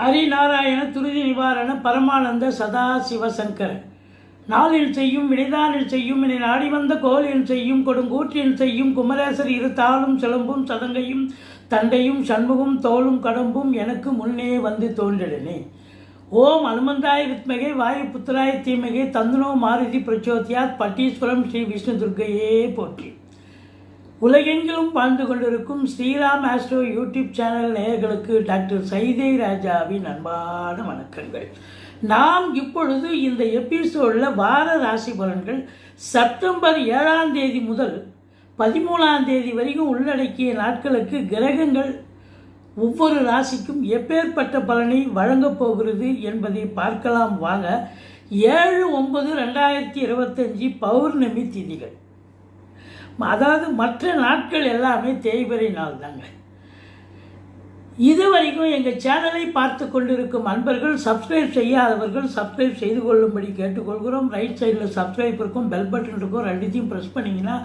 ஹரிநாராயண துருதி நிவாரண பரமானந்த சதா சிவசங்கர நாளில் செய்யும் வினைதானில் செய்யும் இனி நாடி வந்த கோலில் செய்யும் கொடுங்கூற்றில் செய்யும் குமரேசர் இரு தாளும் சிலம்பும் சதங்கையும் தண்டையும் சண்முகம் தோளும் கடம்பும் எனக்கு முன்னே வந்து தோன்றிடனே ஓம் அனுமந்தாய் வித்மகே வாயு புத்திராய தீமகே தந்துனோ மாருதி பிரச்சோதியாத் பட்டீஸ்வரம் ஸ்ரீ விஷ்ணு துர்கையே போற்றி. உலகெங்கிலும் வாழ்ந்து கொண்டிருக்கும் ஸ்ரீராம் ஆஸ்ட்ரோ யூடியூப் சேனல் நேயர்களுக்கு டாக்டர் சைதை ராஜாவின் அன்பான வணக்கங்கள். நாம் இப்பொழுது இந்த எபிசோடில் வார ராசி பலன்கள் செப்டம்பர் ஏழாம் தேதி முதல் பதிமூணாம் தேதி வரைக்கும் உள்ளடக்கிய நாட்களுக்கு கிரகங்கள் ஒவ்வொரு ராசிக்கும் எப்பேற்பட்ட பலனை வழங்கப் போகிறது என்பதை பார்க்கலாம் வாங்க. ஏழு ஒன்பது ரெண்டாயிரத்தி இருபத்தஞ்சி பௌர்ணமி திதிகள். அதாவது மற்ற நாட்கள் எல்லாமே தேய்பிறை நாள் தாங்க இது வரைக்கும் எங்கள் சேனலை பார்த்து கொண்டிருக்கும் அன்பர்கள் சப்ஸ்கிரைப் செய்யாதவர்கள் சப்ஸ்கிரைப் செய்து கொள்ளும்படி கேட்டுக்கொள்கிறோம். ரைட் சைடில் சப்ஸ்கிரைப் இருக்கும் பெல் பட்டன் இருக்கும் ரெண்டுத்தையும் ப்ரெஸ் பண்ணிங்கன்னா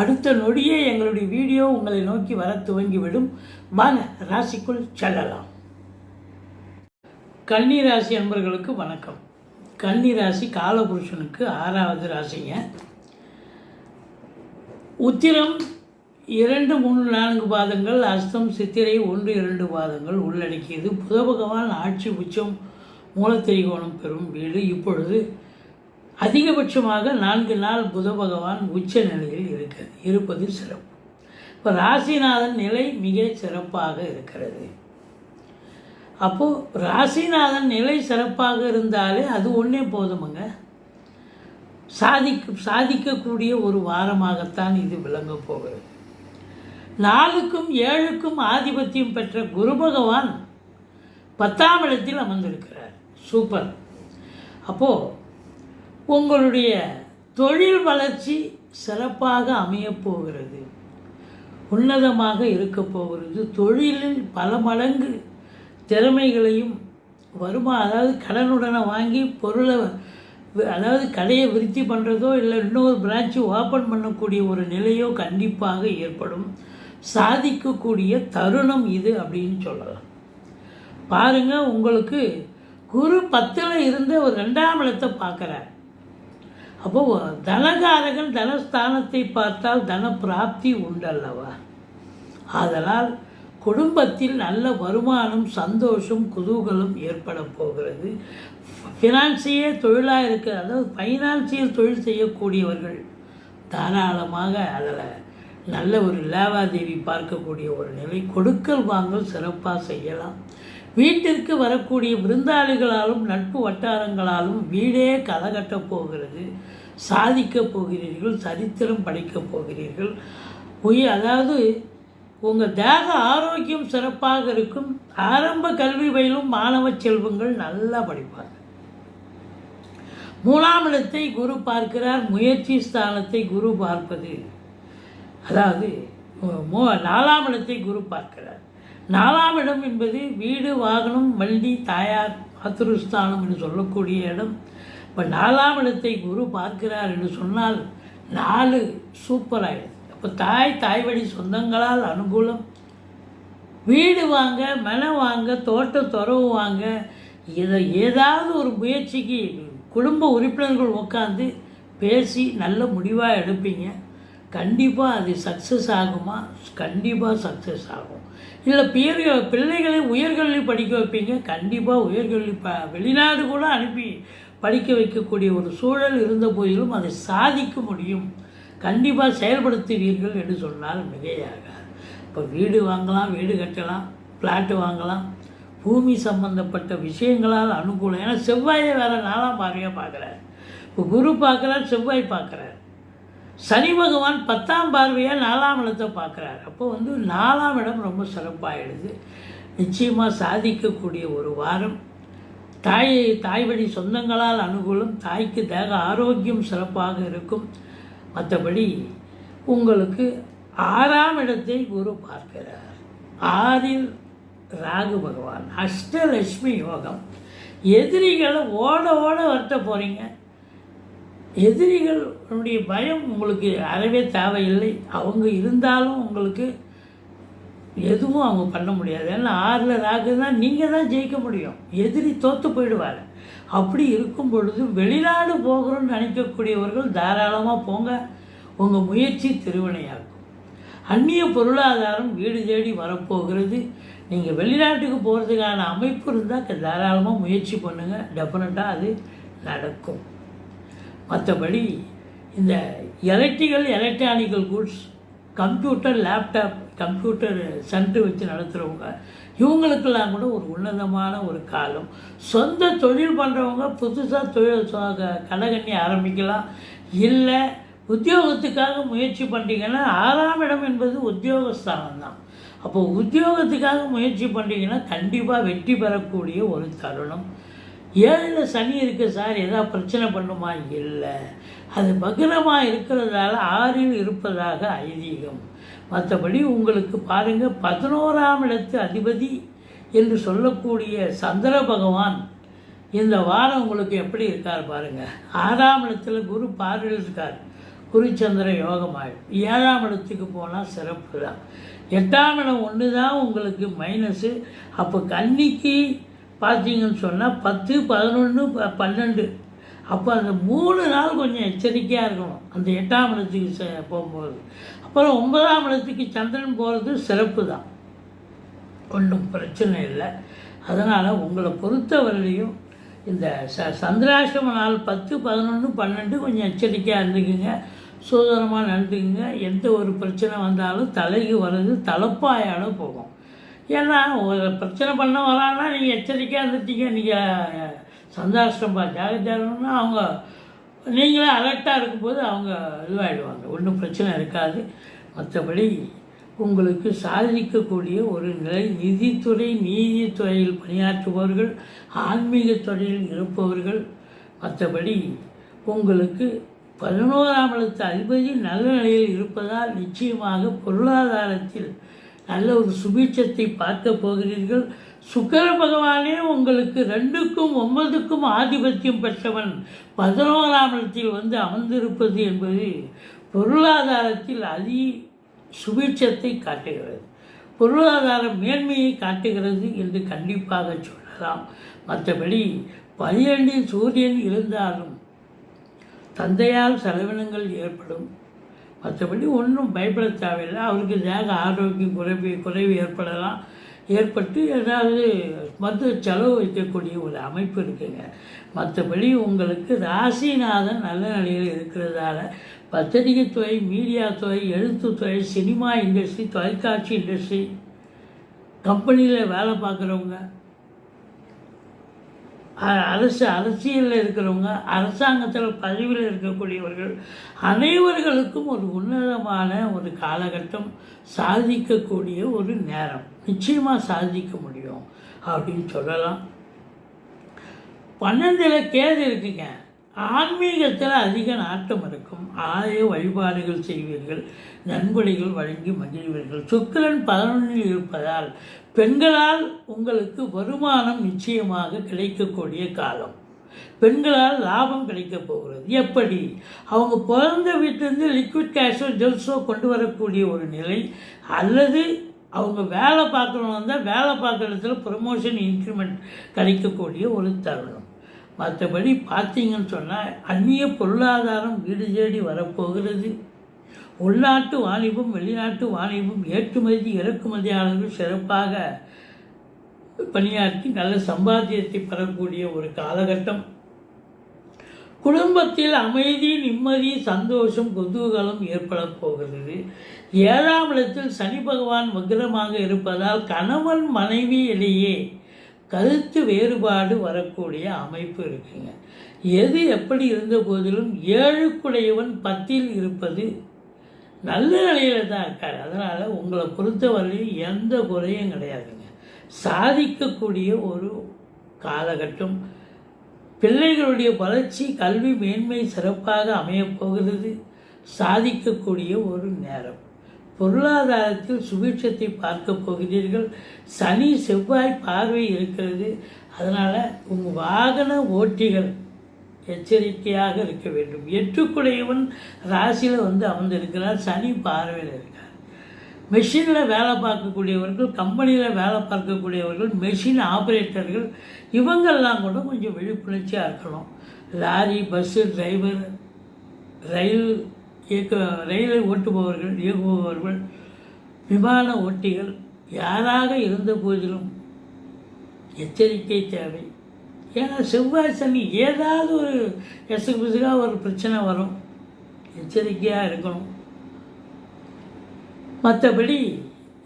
அடுத்த நொடியே எங்களுடைய வீடியோ உங்களை நோக்கி வர துவங்கிவிடும். வாங்க ராசிக்குள் செல்லலாம். கன்னி ராசி அன்பர்களுக்கு வணக்கம். கன்னி ராசி காலபுருஷனுக்கு ஆறாவது ராசிங்க. உத்திரம் இரண்டு மூணு நான்கு பாதங்கள் அஸ்தம் சித்திரை ஒன்று இரண்டு பாதங்கள் உள்ளடக்கியது. புத பகவான் ஆட்சி உச்சம் மூலத்திரிகோணம் பெறும் வீடு இப்பொழுது அதிகபட்சமாக நான்கு நாள் புத பகவான் உச்ச நிலையில் இருக்க இருப்பது சிறப்பு. இப்போ ராசிநாதன் நிலை மிக சிறப்பாக இருக்கிறது. அப்போது ராசிநாதன் நிலை சிறப்பாக இருந்தாலே அது ஒன்றே போதுமுங்க. சாதிக்க சாதிக்கக்கூடிய ஒரு வாரமாகத்தான் இது விளங்கப் போகிறது. நாலுக்கும் ஏழுக்கும் ஆதிபத்தியம் பெற்ற குரு பகவான் பத்தாம் இடத்தில் அமர்ந்திருக்கிறார். சூப்பர். அப்போது உங்களுடைய தொழில் வளர்ச்சி சிறப்பாக அமையப் போகிறது. உன்னதமாக இருக்கப் போகிறது. தொழிலில் பல மடங்கு திறமைகளையும் வருமா அதாவது கடனுடனை வாங்கி பொருளை அதாவது கடையை விருத்தி பண்ணுறதோ இல்லை இன்னொரு பிரான்ச்சு ஓப்பன் பண்ணக்கூடிய ஒரு நிலையோ கண்டிப்பாக ஏற்படும். சாதிக்கக்கூடிய தருணம் இது அப்படின்னு சொல்லலாம். பாருங்கள் உங்களுக்கு குரு பத்தில் இருந்த ஒரு ரெண்டாம் இடத்தை பார்க்குறார். அப்போ தனகாரகன் தனஸ்தானத்தை பார்த்தால் தன பிராப்தி உண்டல்லவா? ஆதலால் குடும்பத்தில் நல்ல வருமானம் சந்தோஷம் குதூகலம் ஏற்பட போகிறது. ஃபினான்சியே தொழிலாக இருக்க அதாவது ஃபைனான்சியல் தொழில் செய்யக்கூடியவர்கள் தாராளமாக அதில் நல்ல ஒரு லேவாதேவி பார்க்கக்கூடிய ஒரு நிலை கொடுக்கல் வாங்கல் சிறப்பாக செய்யலாம். வீட்டிற்கு வரக்கூடிய விருந்தாளிகளாலும் நட்பு வட்டாரங்களாலும் வீடே களைகட்டப் போகிறது சாதிக்கப் போகிறீர்கள் சரித்திரம் படைக்கப் போகிறீர்கள். உயிர் அதாவது உங்கள் தேக ஆரோக்கியம் சிறப்பாக இருக்கும். ஆரம்ப கல்வி பயிலும் மாணவ செல்வங்கள் நல்லா படிப்பாங்க. மூலாம் இடத்தை குரு பார்க்கிறார் முயற்சி ஸ்தானத்தை குரு பார்ப்பது. அதாவது மோ நாலாம் இடத்தை குரு பார்க்கிறார். நாலாம் இடம் என்பது வீடு வாகனம் வண்டி தாயார் மாத்திருஸ்தானம் என்று சொல்லக்கூடிய இடம். இப்போ நாலாம் இடத்தை குரு பார்க்கிறார் என்று சொன்னால் நாலு சூப்பராகிடும் அப்போ தாய் தாய் வழி சொந்தங்களால் அனுகூலம். வீடு வாங்க மன வாங்க தோட்டம் துறவு வாங்க இதை ஏதாவது ஒரு முயற்சிக்கு குடும்ப உறுப்பினர்கள் உட்காந்து பேசி நல்ல முடிவாக எடுப்பீங்க. கண்டிப்பாக அது சக்ஸஸ் ஆகுமா? கண்டிப்பாக சக்ஸஸ் ஆகும். இல்லை பியர் பிள்ளைகளை உயர்கல்வி படிக்க வைப்பீங்க. கண்டிப்பாக உயர்கல்வி ப வெளிநாடு கூட அனுப்பி படிக்க வைக்கக்கூடிய ஒரு சூழல் இருந்த போதிலும் அதை சாதிக்க முடியும். கண்டிப்பாக செயல்படுத்துவீர்கள் என்று சொன்னால் மிகையாக. இப்போ வீடு வாங்கலாம் வீடு கட்டலாம் ஃப்ளாட்டு வாங்கலாம். பூமி சம்பந்தப்பட்ட விஷயங்களால் அனுகூலம். ஏன்னா செவ்வாயை வேறு நாலாம் பார்வையாக பார்க்குறார். இப்போ குரு பார்க்குறார் செவ்வாய் பார்க்குறார். சனி பகவான் பத்தாம் பார்வையாக நாலாம் இடத்தை பார்க்குறார். அப்போ வந்து நாலாம் இடம் ரொம்ப சிறப்பாகிடுது நிச்சயமாக சாதிக்கக்கூடிய ஒரு வாரம். தாய் தாய் வழி சொந்தங்களால் அனுகூலம் தாய்க்கு தேக ஆரோக்கியம் சிறப்பாக இருக்கும். மற்றபடி உங்களுக்கு ஆறாம் இடத்தை குரு பார்க்கிறார். ஆறில் ராகு பகவான். அஷ்டலட்சுமி யோகம். எதிரிகளை ஓட ஓட வருத்த போகிறீங்க எதிரிகளுடைய பயம் உங்களுக்கு அறவே தேவையில்லை. அவங்க இருந்தாலும் உங்களுக்கு எதுவும் அவங்க பண்ண முடியாது. ஏன்னா ஆறில் ராகு தான் நீங்கள் தான் ஜெயிக்க முடியும். எதிரி தோற்று போயிடுவார் அப்படி இருக்கும் பொழுது வெளிநாடு போகிறோம்னு நினைக்கக்கூடியவர்கள் தாராளமாக போங்க. உங்கள் முயற்சி திருவினையாகும் அந்நிய பொருளாதாரம் வீடு தேடி வரப்போகிறது. நீங்கள் வெளிநாட்டுக்கு போகிறதுக்கான அமைப்பு இருந்தால் தாராளமாக முயற்சி பண்ணுங்கள் டெஃபினட்டாக அது நடக்கும். மற்றபடி இந்த electrical electronical goods computer laptop computer centre வச்சு நடத்துகிறவங்க இவங்களுக்கெல்லாம் கூட ஒரு உன்னதமான ஒரு காலம். சொந்த தொழில் பண்ணுறவங்க புதுசாக தொழில் சொ- கடைகண்ணி ஆரம்பிக்கலாம். இல்லை உத்தியோகத்துக்காக முயற்சி பண்ணுறீங்கன்னா ஆறாம் இடம் என்பது உத்தியோகஸ்தானம் தான். அப்போ உத்தியோகத்துக்காக முயற்சி பண்ணுறீங்கன்னா கண்டிப்பாக வெற்றி பெறக்கூடிய ஒரு தருணம். ஏழில் சனி இருக்கு சார் ஏதாவது பிரச்சனை பண்ணுமா? இல்லை. அது பகிரமாக இருக்கிறதால ஆறில் இருப்பதாக ஐதீகம். மற்றபடி உங்களுக்கு பாருங்கள் பதினோராம் இடத்து அதிபதி என்று சொல்லக்கூடிய சந்திர பகவான் இந்த வாரம் உங்களுக்கு எப்படி இருக்கார் பாருங்கள் ஆறாம் இடத்துல குரு பார்வையில் இருக்கார். குருச்சந்திர யோகமாயிடும் ஏழாம் இடத்துக்கு போனால் சிறப்பு தான். எட்டாம் இடம் ஒன்று தான் உங்களுக்கு மைனஸு அப்போ கன்னிக்கு பார்த்தீங்கன்னு சொன்னால் பத்து பதினொன்று ப- பன்னெண்டு. அப்போ அந்த மூணு நாள் கொஞ்சம் எச்சரிக்கையாக இருக்கணும். அந்த எட்டாம் இடத்துக்கு போகும்போது. அப்புறம் ஒன்பதாம் இடத்துக்கு சந்திரன் போகிறது சிறப்பு தான் ஒன்றும் பிரச்சனை இல்லை. அதனால் உங்களை பொறுத்தவரையிலையும் இந்த ச சந்திராசிரம நாள் பத்து பதினொன்று பன்னெண்டு கொஞ்சம் எச்சரிக்கையாக இருந்துக்குங்க. சுதந்திரமாக நன்றிங்க எந்த ஒரு பிரச்சனை வந்தாலும் தலைக்கு வர்றது தலைப்பாயால் போகும். ஏன்னா ஒரு பிரச்சனை பண்ண வரான்னா நீங்கள் எச்சரிக்கையாக இருந்துட்டீங்க. நீங்கள் சந்தாஷ்டம்பா ஜாகிரதையாகணும்னா அவங்க நீங்களே அலர்ட்டாக இருக்கும்போது அவங்க இதுவாகிடுவாங்க ஒன்றும் பிரச்சனை இருக்காது. மற்றபடி உங்களுக்கு சாதிக்கக்கூடிய ஒரு நிலை நிதித்துறை நீதித்துறையில் பணியாற்றுபவர்கள் ஆன்மீக துறையில் இருப்பவர்கள் மற்றபடி உங்களுக்கு பதினோராம் இடத்து அதிபதி நல்ல நிலையில் இருப்பதால் நிச்சயமாக பொருளாதாரத்தில் நல்ல ஒரு சுபீட்சத்தை பார்க்க போகிறீர்கள். சுக்கர பகவானே உங்களுக்கு ரெண்டுக்கும் ஒன்பதுக்கும் ஆதிபத்தியம் பெற்றவன் பதினோராம் இடத்தில் வந்து அமர்ந்திருப்பது என்பது பொருளாதாரத்தில் அதி சுபீட்சத்தை காட்டுகிறது. பொருளாதார மேன்மையை காட்டுகிறது என்று கண்டிப்பாக சொல்லலாம். மற்றபடி பனிரெண்டில் சூரியன் இருந்தாலும் தந்தையால் செலவினங்கள் ஏற்படும். மற்றபடி ஒன்றும் பயப்பட தேவையில்லை. அவருக்கு தேக ஆரோக்கியம் குறைவு குறைவு ஏற்படலாம். ஏற்பட்டு ஏதாவது மருத்துவ செலவு வைக்கக்கூடிய ஒரு அமைப்பு இருக்குங்க. மற்றபடி உங்களுக்கு ராசிநாதன் நல்ல நிலையில் இருக்கிறதால பத்திரிகை துறை மீடியா துறை எழுத்துத்துறை சினிமா இண்டஸ்ட்ரி தொலைக்காட்சி இண்டஸ்ட்ரி கம்பெனியில் வேலை பார்க்குறவங்க அரசு அரசியலில் இருக்கிறவங்க அரசாங்கத்தில் பதவியில் இருக்கக்கூடியவர்கள் அனைவர்களுக்கும் ஒரு உன்னதமான ஒரு காலகட்டம் சாதிக்கக்கூடிய ஒரு நேரம். நிச்சயமாக சாதிக்க முடியும் அப்படின்னு சொல்லலாம். பன்னெண்டில் கேது இருக்குங்க. ஆன்மீகத்தில் அதிக நாட்டம் இருக்கும். ஆலய வழிபாடுகள் செய்வீர்கள். நன்கொடைகள் வழங்கி மகிழ்வீர்கள். சுக்கிரன் பதினொன்றில் இருப்பதால் பெண்களால் உங்களுக்கு வருமானம் நிச்சயமாக கிடைக்கக்கூடிய காலம். பெண்களால் லாபம் கிடைக்கப் போகிறது. எப்படி? அவங்க பிறந்த வீட்டிலேருந்து லிக்விட் கேஷோ ஜெல்ஸோ கொண்டு வரக்கூடிய ஒரு நிலை அல்லது அவங்க வேலை பார்க்கணும் வந்தால் வேலை பார்க்குற இடத்துல ப்ரமோஷன் இன்க்ரிமெண்ட் கிடைக்கக்கூடிய ஒரு தருணம். மற்றபடி பார்த்தீங்கன்னு சொன்னால் அந்நிய பொருளாதாரம் வீடு தேடி வரப்போகிறது. உள்நாட்டு வாணிபம் வெளிநாட்டு வாணிபம் ஏற்றுமதி இறக்குமதியாளர்கள் சிறப்பாக பணியாற்றி நல்ல சம்பாத்தியத்தை பெறக்கூடிய ஒரு காலகட்டம். குடும்பத்தில் அமைதி நிம்மதி சந்தோஷம் குதூகலம் ஏற்பட போகிறது. ஏழாம் இடத்தில் சனி பகவான் வக்ரமாக இருப்பதால் கணவன் மனைவி இடையே கருத்து வேறுபாடு வரக்கூடிய அமைப்பு இருக்குங்க. எது எப்படி இருந்த போதிலும் ஏழுக்குடையவன் பத்தில் இருப்பது நல்ல நிலையில தான் இருக்கார். அதனால் உங்களை பொறுத்தவரையும் எந்த குறையும் கிடையாதுங்க. சாதிக்கக்கூடிய ஒரு காலகட்டம் பிள்ளைகளுடைய வளர்ச்சி கல்வி மேன்மை சிறப்பாக அமையப்போகிறது சாதிக்கக்கூடிய ஒரு நேரம். பொருளாதாரத்தில் சுபீட்சத்தை பார்க்க போகிறீர்கள். சனி செவ்வாய் பார்வை இருக்கிறது. அதனால் உங்கள் வாகன ஓட்டிகள் எச்சரிக்கையாக இருக்க வேண்டும். எட்டுக்குடையவன் ராசியில் வந்து அமர்ந்திருக்கிறார். சனி பார்வையில் இருக்கார். மெஷினில் வேலை பார்க்கக்கூடியவர்கள் கம்பெனியில் வேலை பார்க்கக்கூடியவர்கள் மெஷின் ஆப்ரேட்டர்கள் இவங்கெல்லாம் கூட கொஞ்சம் விழிப்புணர்ச்சியாக இருக்கணும். லாரி பஸ்ஸு டிரைவர் ரயில் இயக்க ரயிலை ஓட்டுபவர்கள் இயக்குபவர்கள் விமான ஓட்டிகள் யாராக இருந்த போதிலும் எச்சரிக்கை தேவை. ஏன்னா செவ்வாய் சனி ஏதாவது ஒரு எசுக்கு பிசுக்காக ஒரு பிரச்சனை வரும். எச்சரிக்கையாக இருக்கணும். மற்றபடி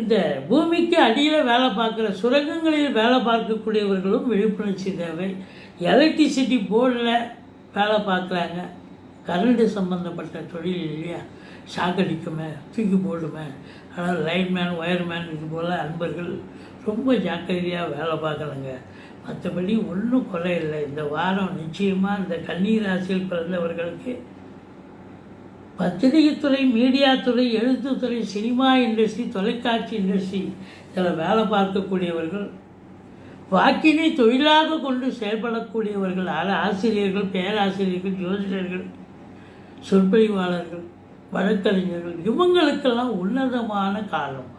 இந்த பூமிக்கு அடியில் வேலை பார்க்குற சுரங்கங்களில் வேலை பார்க்கக்கூடியவர்களும் விழிப்புணர்ச்சி தேவை. எலக்ட்ரிசிட்டி போர்டில் வேலை பார்க்குறாங்க. கரண்ட்டு சம்மந்தப்பட்ட தொழில் இல்லையா? ஷாக் அடிக்குமே தூக்கி போடுமே. ஆனால் லைன்மேன் ஒயர்மேன் இது போல் அன்பர்கள் ரொம்ப ஜாக்கிரதையாக வேலை பார்க்கலங்க. மற்றபடி ஒன்றும் குறை இல்லை. இந்த வாரம் நிச்சயமாக இந்த கண்ணீர் ராசியில் பிறந்தவர்களுக்கு பத்திரிகைத்துறை மீடியாத்துறை எழுத்துத்துறை சினிமா இண்டஸ்ட்ரி தொலைக்காட்சி இண்டஸ்ட்ரி இதில் வேலை பார்க்கக்கூடியவர்கள் வாக்கினை தொழிலாக கொண்டு செயல்படக்கூடியவர்கள் ஆசிரியர்கள் பேராசிரியர்கள் ஜோதிடர்கள் சொற்பொழிவாளர்கள் வழக்கறிஞர்கள் இவங்களுக்கெல்லாம் உன்னதமான காலம்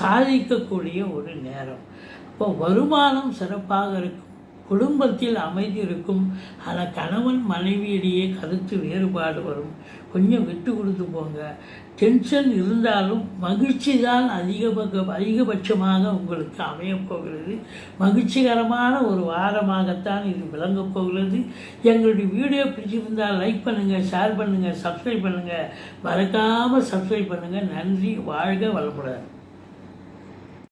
சாதிக்கக்கூடிய ஒரு நேரம். இப்போ வருமானம் சிறப்பாக இருக்கும். குடும்பத்தில் அமைதி இருக்கும் ஆனால் கணவன் மனைவியிடையே கருத்து வேறுபாடு வரும். கொஞ்சம் விட்டு கொடுத்து போங்க. டென்ஷன் இருந்தாலும் மகிழ்ச்சி தான் அதிகபக அதிகபட்சமாக உங்களுக்கு அமையப் போகிறது. மகிழ்ச்சிகரமான ஒரு வாரமாகத்தான் இது விளங்கப் போகிறது. எங்களுடைய வீடியோ பிடிச்சிருந்தால் லைக் பண்ணுங்கள் ஷேர் பண்ணுங்கள் சப்ஸ்கிரைப் பண்ணுங்கள் மறக்காமல் சப்ஸ்கிரைப் பண்ணுங்கள் நன்றி வாழ்க வளமுடன்.